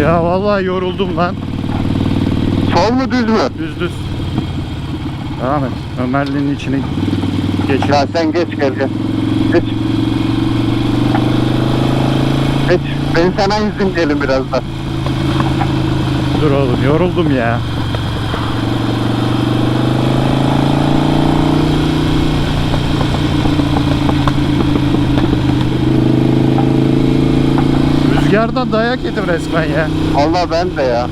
Ya vallahi yoruldum lan. Sol mu düz mü? Düz düz. Devam et. Ömerli'nin içine geçelim. Ya sen geç gel gel. Geç. Geç. Ben sana izin diyelim birazdan. Dur oğlum yoruldum ya. Rüzgardan dayak yedim resmen ya. Allah ben de ya.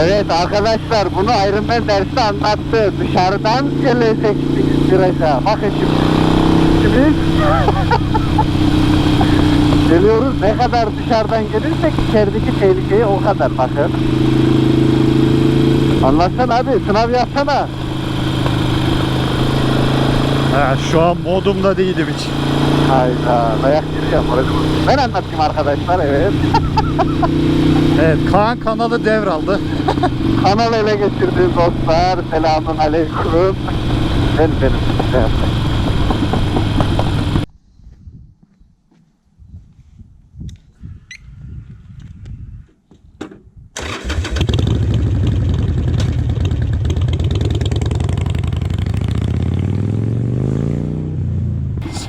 Evet arkadaşlar bunu Iron Man dersi anlattı. Dışarıdan gelecektik viraja. Bakın şimdi. Şimdi geliyoruz. Ne kadar dışarıdan gelirsek içerideki tehlikeyi o kadar bakın. Anlatsana abi sınav yapsana. Ha, şu an modumda değilim hiç. Hayda dayak yiyeceğim. Ben anlatayım arkadaşlar evet. Evet Kaan kanalı devraldı. Kanal ele getirdi dostlar. Selamun aleyküm. Ben benim.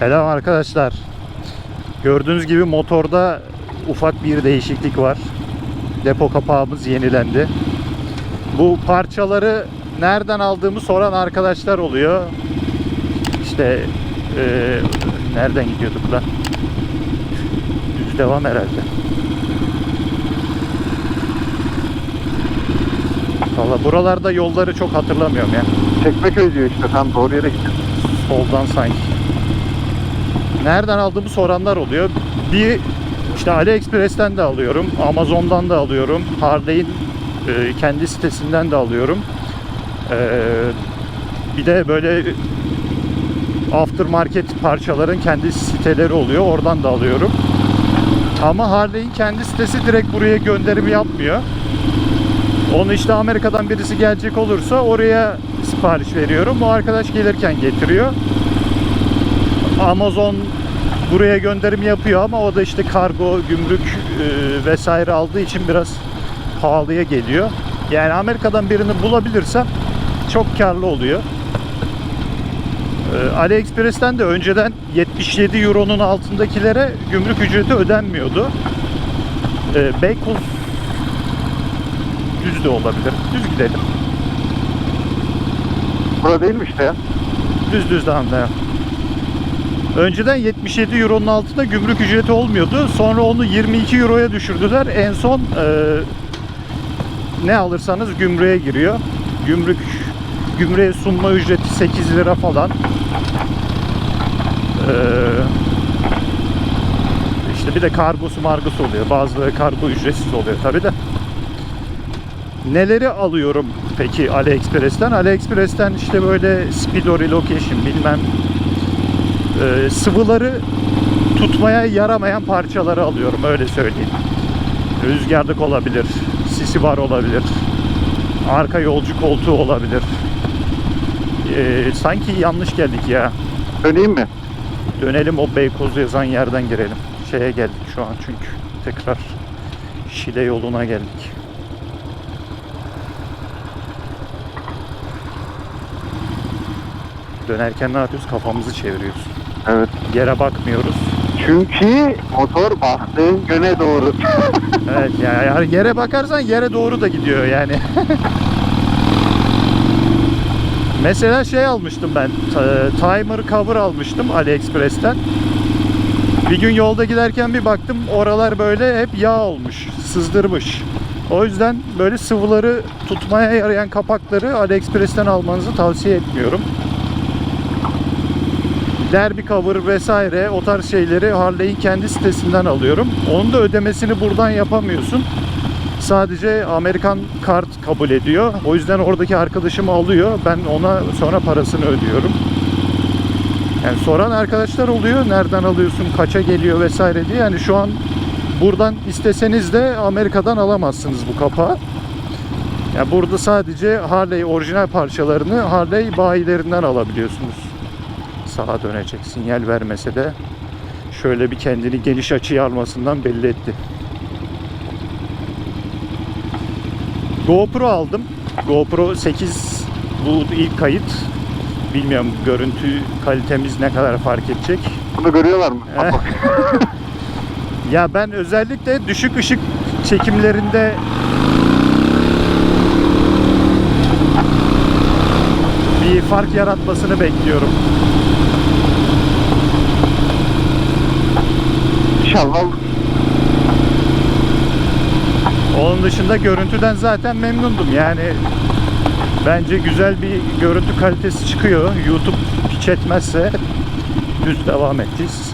Selam arkadaşlar. Gördüğünüz gibi motorda ufak bir değişiklik var. Depo kapağımız yenilendi. Bu parçaları nereden aldığımı soran arkadaşlar oluyor. İşte eee, nereden gidiyorduk lan? Düz devam herhalde. Valla buralarda yolları çok hatırlamıyorum ya. Çekmeköy diyor işte tam doğru yere gidiyor. Soldan sanki. Nereden aldığımı soranlar oluyor. Bir işte AliExpress'ten de alıyorum. Amazon'dan da alıyorum. Harley'in e, kendi sitesinden de alıyorum. E, bir de böyle aftermarket parçaların kendi siteleri oluyor. Oradan da alıyorum. Ama Harley'in kendi sitesi direkt buraya gönderim yapmıyor. Onu işte Amerika'dan birisi gelecek olursa oraya sipariş veriyorum. O arkadaş gelirken getiriyor. Amazon buraya gönderim yapıyor ama o da işte kargo, gümrük e, vesaire aldığı için biraz pahalıya geliyor. Yani Amerika'dan birini bulabilirsem çok karlı oluyor. E, AliExpress'ten de önceden 77 Euro'nun altındakilere gümrük ücreti ödenmiyordu. E, Beykoz düz de olabilir. Düz gidelim. Burada değil mi işte ya? Düz düz devam devam. Önceden 77 euronun altında gümrük ücreti olmuyordu. Sonra onu 22 euroya düşürdüler. En son e, ne alırsanız gümrüğe giriyor. Gümrük gümrüğe sunma ücreti 8 lira falan. E, işte bir de kargosu margosu oluyor. Bazıları kargo ücretsiz oluyor tabi de. Neleri alıyorum peki AliExpress'ten? AliExpress'ten işte böyle Speedo Relocation bilmem e, sıvıları tutmaya yaramayan parçaları alıyorum öyle söyleyeyim. Rüzgarlık olabilir, sisi var olabilir, arka yolcu koltuğu olabilir. E, sanki yanlış geldik ya. Döneyim mi? Dönelim o Beykoz yazan yerden girelim. Şeye geldik şu an çünkü tekrar Şile yoluna geldik. Dönerken ne yapıyoruz? Kafamızı çeviriyoruz. Evet. Yere bakmıyoruz. Çünkü motor baktığın yöne doğru. Evet ya yani yere bakarsan yere doğru da gidiyor yani. Mesela şey almıştım ben. Timer cover almıştım AliExpress'ten. Bir gün yolda giderken bir baktım oralar böyle hep yağ olmuş, sızdırmış. O yüzden böyle sıvıları tutmaya yarayan kapakları AliExpress'ten almanızı tavsiye etmiyorum. Derby cover vesaire o tarz şeyleri Harley'in kendi sitesinden alıyorum. Onun da ödemesini buradan yapamıyorsun. Sadece Amerikan kart kabul ediyor. O yüzden oradaki arkadaşım alıyor. Ben ona sonra parasını ödüyorum. Yani soran arkadaşlar oluyor. Nereden alıyorsun, kaça geliyor vesaire diye. Yani şu an buradan isteseniz de Amerika'dan alamazsınız bu kapağı. Yani burada sadece Harley orijinal parçalarını Harley bayilerinden alabiliyorsunuz. Sağa dönecek. Sinyal vermese de şöyle bir kendini geniş açıya almasından belli etti. GoPro aldım. GoPro 8 bu ilk kayıt. Bilmiyorum görüntü kalitemiz ne kadar fark edecek. Bunu görüyorlar mı? Eh. Ya ben özellikle düşük ışık çekimlerinde bir fark yaratmasını bekliyorum. İnşallah. Onun dışında görüntüden zaten memnundum. Yani bence güzel bir görüntü kalitesi çıkıyor. YouTube piç etmezse düz devam edeceğiz.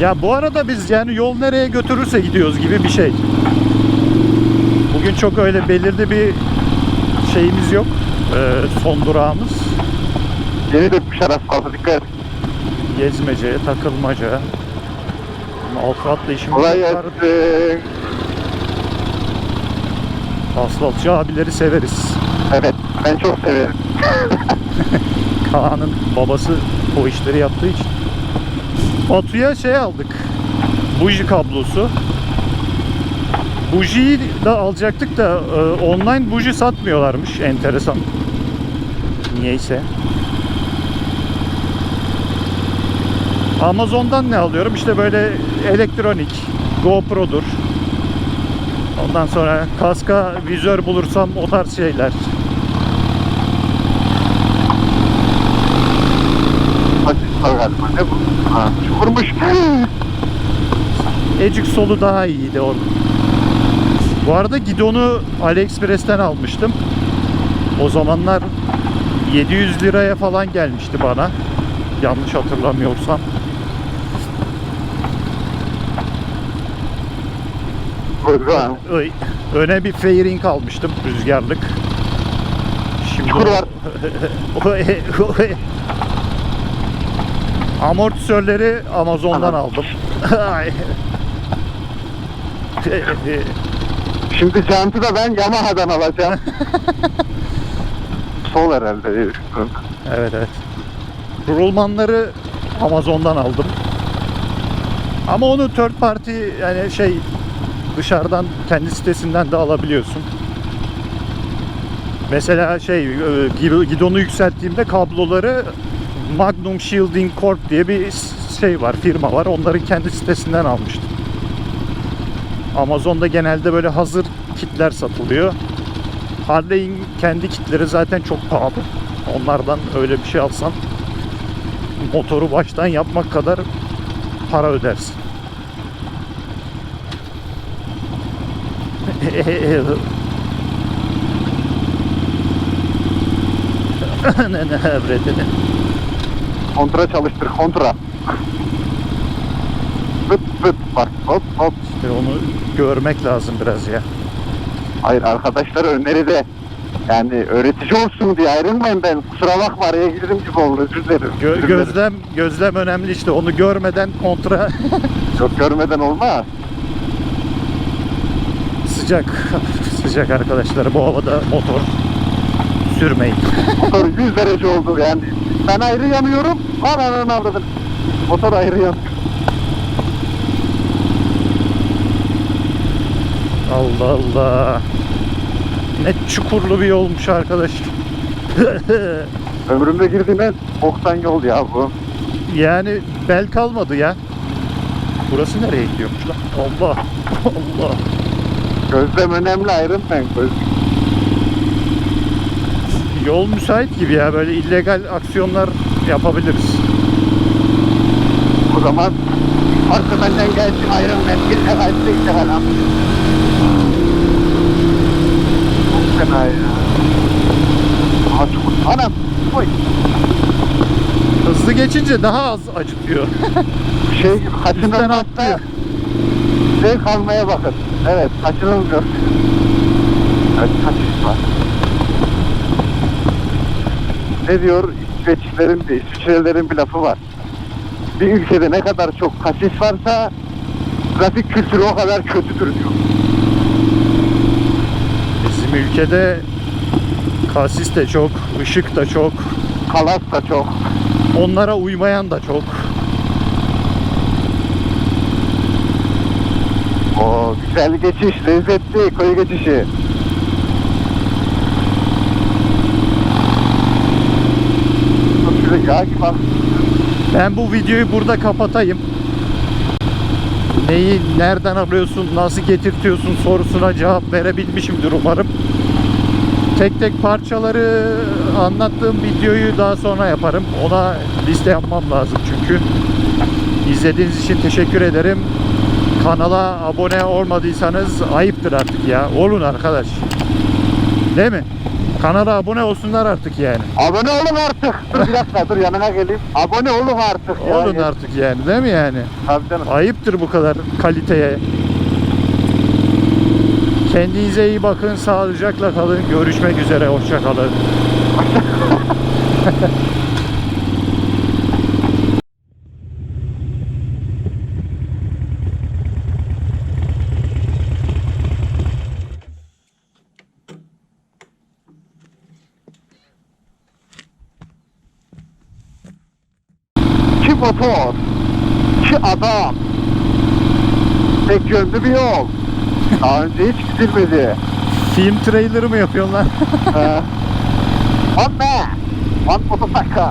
Ya bu arada biz yani yol nereye götürürse gidiyoruz gibi bir şey. Bugün çok öyle belirli bir şeyimiz yok. Ee, son durağımız. Yeni dökmüşler asfaltı dikkat et. Gezmece, takılmaca. Offroad'la işimiz Kolay yok. gelsin. Asfaltçı abileri severiz. Evet ben çok severim. Kaan'ın babası o işleri yaptığı için. Batu'ya şey aldık. Buji kablosu. Bujiyi de alacaktık da e, online buji satmıyorlarmış. Enteresan. Niyeyse. Amazon'dan ne alıyorum? İşte böyle elektronik, GoPro'dur. Ondan sonra kaska vizör bulursam o tarz şeyler. Ne bu? Ha, çukurmuş. Ecik solu daha iyiydi onun. Bu arada gidonu AliExpress'ten almıştım. O zamanlar 700 liraya falan gelmişti bana. Yanlış hatırlamıyorsam. Öy, Öne bir fairing almıştım rüzgarlık. Şimdi Çukur var. Amortisörleri Amazon'dan Tamam. aldım. Şimdi jantı da ben Yamaha'dan alacağım. Sol herhalde. Evet evet. Rulmanları Amazon'dan aldım. Ama onu third party yani şey dışarıdan kendi sitesinden de alabiliyorsun. Mesela şey e, gidonu yükselttiğimde kabloları Magnum Shielding Corp diye bir şey var, firma var. Onların kendi sitesinden almıştım. Amazon'da genelde böyle hazır kitler satılıyor. Harley'in kendi kitleri zaten çok pahalı. Onlardan öyle bir şey alsan motoru baştan yapmak kadar para ödersin. Ne ne evretini. Kontra çalıştır kontra. Fıt fıt bak hop hop. İşte onu görmek lazım biraz ya. Hayır arkadaşlar önleri de yani öğretici olsun diye ayrılmayın ben. Kusura bakma araya girdim gibi oldu özür dilerim. Gö- gözlem gözlem önemli işte. Onu görmeden kontra Çok görmeden olmaz. Sıcak. sıcak arkadaşlar. Bu havada motor sürmeyin. Motor 100 derece oldu yani. Ben ayrı yanıyorum. Ananı avradın. Motor ayrı yanıyor. Allah Allah. Ne çukurlu bir yolmuş arkadaş. Ömrümde girdiğim en boktan yol ya bu. yani bel kalmadı ya. Burası nereye gidiyormuş lan? Allah. Allah. Gözlem önemli ayrım ben göz. Yol müsait gibi ya. Böyle illegal aksiyonlar yapabiliriz. O zaman arkadan gelsin ayrım ben. Bir de kaçtı işte falan. Çok fena ya. Çukur. Anam. Oy. Hızlı geçince daha az acıtıyor. Şey gibi kaçınılmazsa atlıyor. zevk almaya bakın. Evet kaçınılmıyor. Evet kaçış var. Ne diyor İsveçlilerin de İsviçrelerin bir lafı var. Bir ülkede ne kadar çok kaçış varsa trafik kültürü o kadar kötüdür diyor. Bizim ülkede Kasis de çok, ışık da çok, Kalas da çok. onlara uymayan da çok. O güzel geçiş, lezzetli koyu geçişi. Şöyle yağ gibi. Ben bu videoyu burada kapatayım. Neyi nereden alıyorsun, nasıl getirtiyorsun sorusuna cevap verebilmişimdir umarım. Tek tek parçaları anlattığım videoyu daha sonra yaparım. Ona liste yapmam lazım çünkü. İzlediğiniz için teşekkür ederim. Kanala abone olmadıysanız ayıptır artık ya. Olun arkadaş. Değil mi? Kanala abone olsunlar artık yani. Abone olun artık. Dur bir dakika dur yanına geleyim. Abone olun artık. Olun artık yani değil mi yani? Tabii canım. Ayıptır bu kadar kaliteye. Kendinize iyi bakın, sağlıcakla kalın. Görüşmek üzere, hoşça kalın. İki motor. iki adam. Tek yönlü bir yol. Daha önce hiç gidilmedi. Film trailerı mı yapıyorsun lan? Ee, One man. One motorcycle.